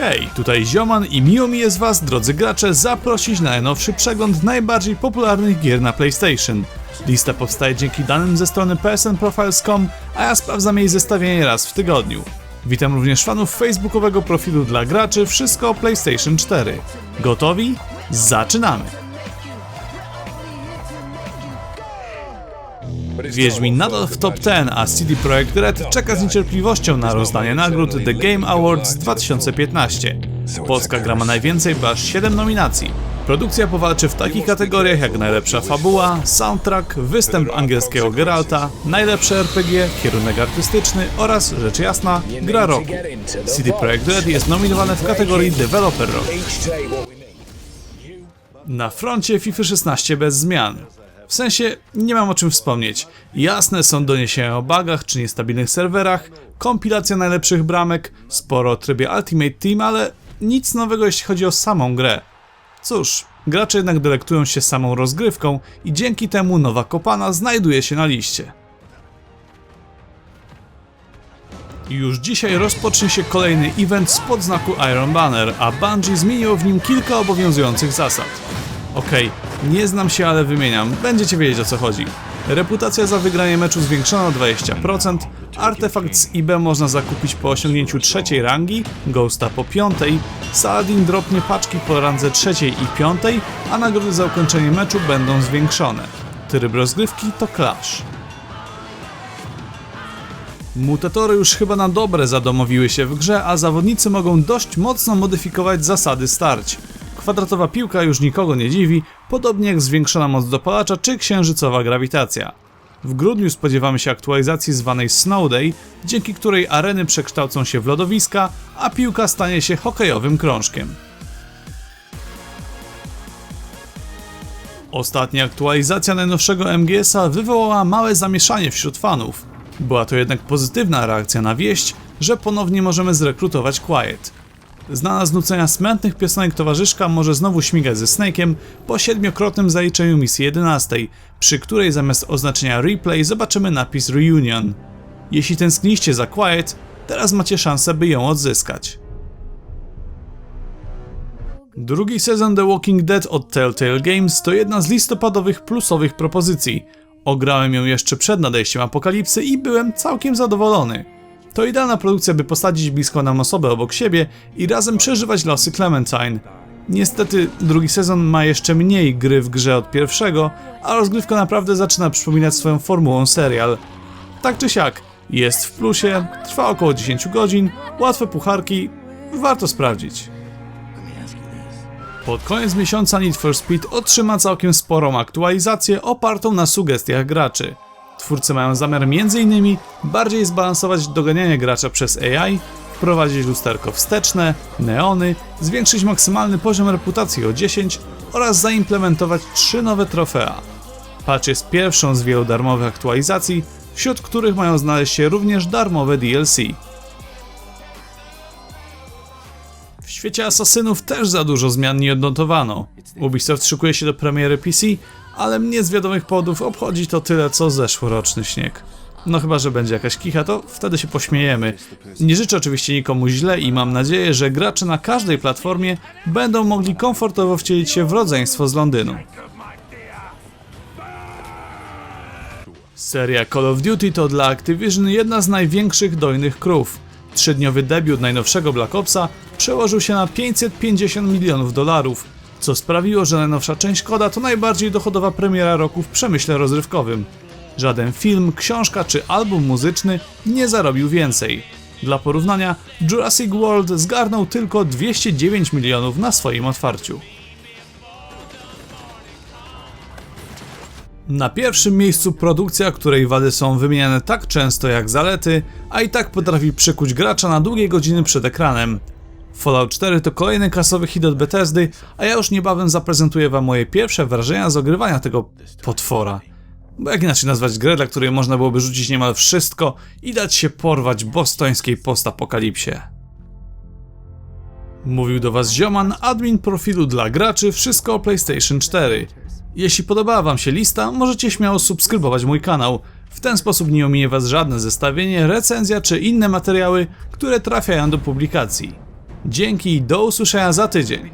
Hej, tutaj Zioman i miło mi jest Was, drodzy gracze, zaprosić na najnowszy przegląd najbardziej popularnych gier na PlayStation. Lista powstaje dzięki danym ze strony psnprofiles.com, a ja sprawdzam jej zestawienie raz w tygodniu. Witam również fanów facebookowego profilu dla graczy Wszystko o PlayStation 4. Gotowi? Zaczynamy! Wiedźmin nadal w top 10, a CD Projekt Red czeka z niecierpliwością na rozdanie nagród The Game Awards 2015. Polska gra ma najwięcej, bo aż 7 nominacji. Produkcja powalczy w takich kategoriach jak najlepsza fabuła, soundtrack, występ angielskiego Geralta, najlepsze RPG, kierunek artystyczny oraz, rzecz jasna, gra roku. CD Projekt Red jest nominowany w kategorii Developer Rock. Na froncie FIFA 16 bez zmian. W sensie nie mam o czym wspomnieć. Jasne są doniesienia o bugach czy niestabilnych serwerach, kompilacja najlepszych bramek, sporo o trybie Ultimate Team, ale nic nowego jeśli chodzi o samą grę. Cóż, gracze jednak delektują się samą rozgrywką i dzięki temu nowa kopana znajduje się na liście. Już dzisiaj rozpocznie się kolejny event spod znaku Iron Banner, a Bungie zmieniło w nim kilka obowiązujących zasad. Okej, nie znam się, ale wymieniam, będziecie wiedzieć o co chodzi. Reputacja za wygranie meczu zwiększona o 20%, artefakt z IB można zakupić po osiągnięciu trzeciej rangi, Ghosta po piątej, Saladin dropnie paczki po randze trzeciej i piątej, a nagrody za ukończenie meczu będą zwiększone. Tryb rozgrywki to Clash. Mutatory już chyba na dobre zadomowiły się w grze, a zawodnicy mogą dość mocno modyfikować zasady starć. Kwadratowa piłka już nikogo nie dziwi, podobnie jak zwiększona moc dopalacza czy księżycowa grawitacja. W grudniu spodziewamy się aktualizacji zwanej Snow Day, dzięki której areny przekształcą się w lodowiska, a piłka stanie się hokejowym krążkiem. Ostatnia aktualizacja najnowszego MGS-a wywołała małe zamieszanie wśród fanów. Była to jednak pozytywna reakcja na wieść, że ponownie możemy zrekrutować Quiet. Znana z nucenia smętnych piosenek towarzyszka może znowu śmigać ze Snake'iem po siedmiokrotnym zaliczeniu misji 11, przy której zamiast oznaczenia replay zobaczymy napis reunion. Jeśli tęskniście za Quiet, teraz macie szansę by ją odzyskać. Drugi sezon The Walking Dead od Telltale Games to jedna z listopadowych plusowych propozycji. Ograłem ją jeszcze przed nadejściem apokalipsy i byłem całkiem zadowolony. To idealna produkcja, by posadzić blisko nam osobę obok siebie i razem przeżywać losy Clementine. Niestety, drugi sezon ma jeszcze mniej gry w grze od pierwszego, a rozgrywka naprawdę zaczyna przypominać swoją formułą serial. Tak czy siak, jest w plusie, trwa około 10 godzin, łatwe pucharki, warto sprawdzić. Pod koniec miesiąca Need for Speed otrzyma całkiem sporą aktualizację opartą na sugestiach graczy. Twórcy mają zamiar m.in. bardziej zbalansować doganianie gracza przez AI, wprowadzić lusterko wsteczne, neony, zwiększyć maksymalny poziom reputacji o 10 oraz zaimplementować trzy nowe trofea. Patch jest pierwszą z wielu darmowych aktualizacji, wśród których mają znaleźć się również darmowe DLC. W świecie asasynów też za dużo zmian nie odnotowano. Ubisoft szykuje się do premiery PC, ale mnie z wiadomych powodów obchodzi to tyle co zeszłoroczny śnieg. No chyba, że będzie jakaś kicha, to wtedy się pośmiejemy. Nie życzę oczywiście nikomu źle i mam nadzieję, że gracze na każdej platformie będą mogli komfortowo wcielić się w rodzeństwo z Londynu. Seria Call of Duty to dla Activision jedna z największych dojnych krów. Trzydniowy debiut najnowszego Black Opsa przełożył się na 550 milionów dolarów, co sprawiło, że najnowsza część koda to najbardziej dochodowa premiera roku w przemyśle rozrywkowym. Żaden film, książka czy album muzyczny nie zarobił więcej. Dla porównania, Jurassic World zgarnął tylko 209 milionów na swoim otwarciu. Na pierwszym miejscu produkcja, której wady są wymieniane tak często jak zalety, a i tak potrafi przykuć gracza na długie godziny przed ekranem. Fallout 4 to kolejny kasowy hit od Bethesdy, a ja już niebawem zaprezentuję wam moje pierwsze wrażenia z ogrywania tego potwora. Bo jak inaczej nazwać grę, dla której można byłoby rzucić niemal wszystko i dać się porwać bostońskiej postapokalipsie. Mówił do Was Zioman, admin profilu dla graczy Wszystko o PlayStation 4. Jeśli podobała Wam się lista, możecie śmiało subskrybować mój kanał. W ten sposób nie ominie Was żadne zestawienie, recenzja czy inne materiały, które trafiają do publikacji. Dzięki i do usłyszenia za tydzień.